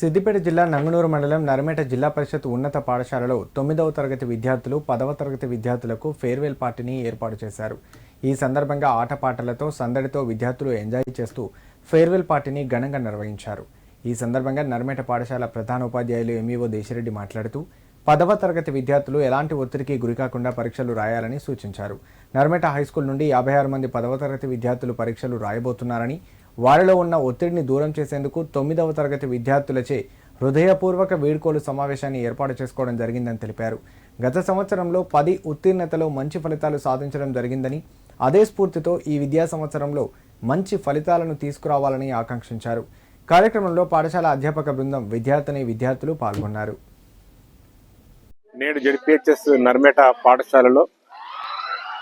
సిద్దిపేట జిల్లా నంగనూరు మండలం నరమేట జిల్లా పరిషత్ ఉన్నత పాఠశాలలో తొమ్మిదవ తరగతి విద్యార్థులు పదవ తరగతి విద్యార్థులకు ఫేర్వెల్ పార్టీని ఏర్పాటు చేశారు. ఈ సందర్భంగా ఆటపాటలతో సందడితో విద్యార్థులు ఎంజాయ్ చేస్తూ ఫేర్వెల్ పార్టీని ఘనంగా నిర్వహించారు. ఈ సందర్భంగా నరమేట పాఠశాల ప్రధానోపాధ్యాయులు ఎంఈఓ దేశిరెడ్డి మాట్లాడుతూ పదవ తరగతి విద్యార్థులు ఎలాంటి ఒత్తిడికి గురికాకుండా పరీక్షలు రాయాలని సూచించారు. నర్మేట హైస్కూల్ నుండి యాభై ఆరు మంది పదవ తరగతి విద్యార్థులు పరీక్షలు రాయబోతున్నారని వారిలో ఉన్న ఒత్తిడిని దూరం చేసేందుకు తొమ్మిదవ తరగతి విద్యార్థులచే హృదయపూర్వక వీడ్కోలు సమావేశాన్ని ఏర్పాటు చేసుకోవడం జరిగిందని తెలిపారు. గత సంవత్సరంలో పది ఉత్తీర్ణతలో మంచి ఫలితాలు సాధించడం జరిగిందని అదే స్ఫూర్తితో ఈ విద్యా సంవత్సరంలో మంచి ఫలితాలను తీసుకురావాలని ఆకాంక్షించారు. కార్యక్రమంలో పాఠశాల అధ్యాపక బృందం విద్యార్థిని విద్యార్థులు పాల్గొన్నారు. నేడు జడ్పిహెచ్ఎస్ నర్మేట పాఠశాలలో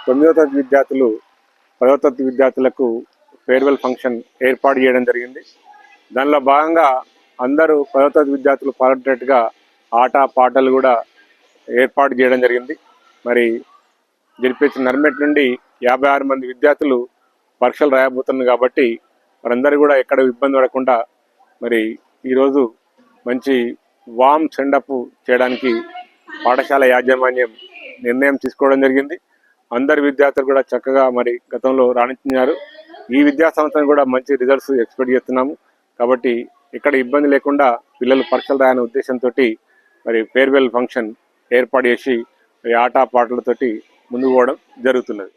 తొమ్మిదవ తరగతి విద్యార్థులు పదవ తరగతి విద్యార్థులకు ఫేర్వెల్ ఫంక్షన్ ఏర్పాటు చేయడం జరిగింది. దానిలో భాగంగా అందరూ పదో తరగతి విద్యార్థులు పాల్గొనేట్టుగా ఆట పాటలు కూడా ఏర్పాటు చేయడం జరిగింది. మరి జడ్పిహెచ్ నర్మెట్ నుండి యాభై ఆరు మంది విద్యార్థులు పరీక్షలు రాయబోతున్నారు కాబట్టి వారందరూ కూడా ఎక్కడ ఇబ్బంది పడకుండా మరి ఈరోజు మంచి వామ్ సెండప్ చేయడానికి పాఠశాల యాజమాన్యం నిర్ణయం తీసుకోవడం జరిగింది. అందరు విద్యార్థులు కూడా చక్కగా మరి గతంలో రాణించారు ఈ విద్యా సంవత్సరం కూడా మంచి రిజల్ట్స్ ఎక్స్పెక్ట్ చేస్తున్నాము. కాబట్టి ఇక్కడ ఇబ్బంది లేకుండా పిల్లలు పరీక్షలు రాయని ఉద్దేశంతో మరి ఫేర్వెల్ ఫంక్షన్ ఏర్పాటు చేసి ఆట పాటలతోటి ముందుకు పోవడం జరుగుతున్నది.